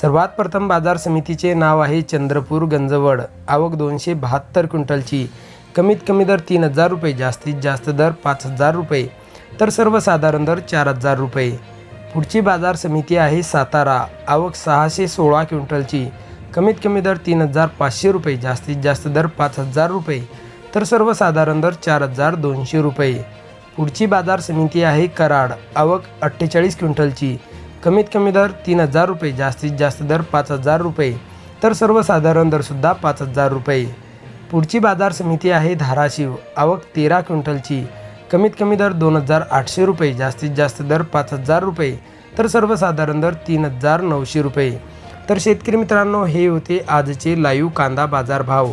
सर्वात प्रथम बाजार समितीचे नाव आहे चंद्रपूर गंजवड. आवक दोनशे बहात्तर क्विंटलची. कमीत कमी दर तीन हजार रुपये जास्तीत जास्त दर पाच हजार रुपये. तर सर्वसाधारण दर चार हजार रुपये. पुढची बाजार समिती आहे सातारा. आवक सहाशे सोळा क्विंटलची. कमीत कमी दर तीन हजार पाचशे रुपये जास्तीत जास्त दर पाच हजार रुपये. तर सर्वसाधारण दर चार हजार दोनशे रुपये. पुढची बाजार समिती आहे कराड. आवक अठ्ठेचाळीस क्विंटलची. कमीत कमी दर तीन हजार रुपये जास्तीत जास्त दर पाच हजार रुपये. तर सर्वसाधारण दरसुद्धा पाच हजार रुपये. पुढची बाजार समिती आहे धाराशिव आवक तेरा क्विंटलची. कमीत कमी दर दोन हजार आठशे रुपये जास्तीत जास्त दर पाच हजार रुपये. तर सर्वसाधारण दर तीन हजार नऊशे रुपये. तर शेतकरी मित्रांनो हे होते आजचे लाईव्ह कांदा बाजार भाव